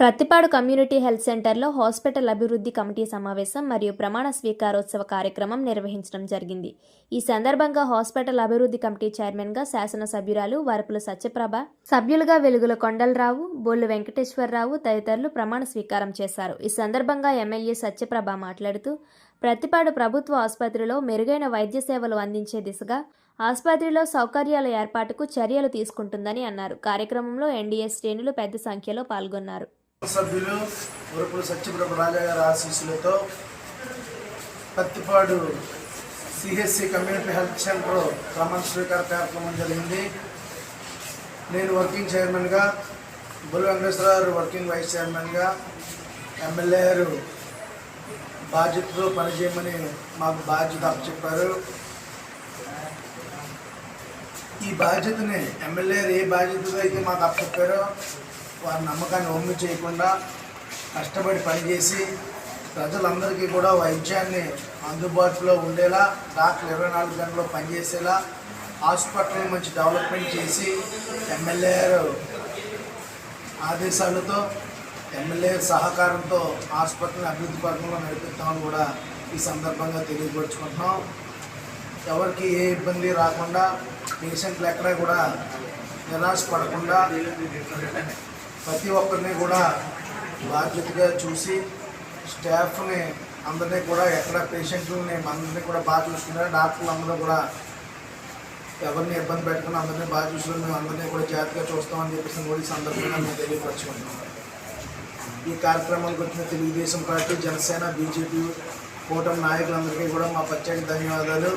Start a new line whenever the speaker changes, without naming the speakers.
Prathipadu community health సెంటర్లో hospital అభివృద్ధి committee సమావేశం మరియు ప్రమాణ స్వీకారోత్సవ కార్యక్రమం నిర్వహించడం జరిగింది. ఈ సందర్భంగా హాస్పిటల్ అభివృద్ధి కమిటీ చైర్మన్గా శాసనసభ్యురాలు వరపుల సత్యప్రభ సభ్యులుగా వెలుగుల కొండలరావు బొల్లు వెంకటేశ్వరరావు తదితరులు ప్రమాణ స్వీకారం చేశారు. ఈ సందర్భంగా ఎమ్మెల్యే సత్యప్రభ మాట్లాడుతూ ప్రతిపాడు ప్రభుత్వ ఆసుపత్రిలో మెరుగైన వైద్య సేవలు అందించే దిశగా ఆసుపత్రిలో సౌకర్యాల ఏర్పాటుకు చర్యలు తీసుకుంటుందని అన్నారు. కార్యక్రమంలో ఎన్డీఏ శ్రేణులు పెద్ద సంఖ్యలో పాల్గొన్నారు.
సభ్యులు ఉరుపుల సత్యప్రభు రాజా గారి ఆశీస్సులతో Pattipadu CHC community health centre ప్రమాణ స్వీకార కార్యక్రమం జరిగింది. నేను వర్కింగ్ చైర్మన్గా బుల్ వెంకటేశ్వరరావు వర్కింగ్ వైస్ చైర్మన్గా ఎమ్మెల్యే గారు బాధ్యతతో పనిచేయమని మాకు బాధ్యత అప్పచెప్పారు. ఈ బాధ్యతని ఎమ్మెల్యే గారు ఏ బాధ్యతతో అయితే మాకు అప్పచెప్పారో వారి నమ్మకాన్ని ఒమ్మి చేయకుండా కష్టపడి పనిచేసి ప్రజలందరికీ కూడా వైద్యాన్ని అందుబాటులో ఉండేలా డాక్టర్ ఇరవై నాలుగు గంటలు పనిచేసేలా హాస్పిటల్ మంచి డెవలప్మెంట్ చేసి ఎమ్మెల్యే గారు ఆదేశాలతో ఎమ్మెల్యే సహకారంతో హాస్పిటల్ని అభివృద్ధి పథకంలో నడిపిస్తామని కూడా ఈ సందర్భంగా తెలియపరుచుకుంటున్నాం. ఎవరికి ఏ ఇబ్బంది రాకుండా పేషెంట్లు ఎక్కడా కూడా నిరాశ పడకుండా ప్రతి ఒక్కరిని కూడా బాధ్యతగా చూసి స్టాఫ్ని అందరినీ కూడా ఎక్కడ పేషెంట్లని అందరినీ కూడా బాగా చూసుకున్నారు. డాక్టర్లు అందరూ కూడా ఎవరిని ఇబ్బంది పెట్టకుండా అందరినీ బాగా చూసుకుని మేము అందరినీ కూడా జాగ్రత్తగా చూస్తామని చెప్పేసి కూడా ఈ సందర్భంగా మేము తెలియపరచుకుంటున్నాం. ఈ కార్యక్రమానికి వచ్చిన తెలుగుదేశం పార్టీ జనసేన బీజేపీ కూటమి నాయకులందరికీ కూడా మా ప్రత్యేక ధన్యవాదాలు.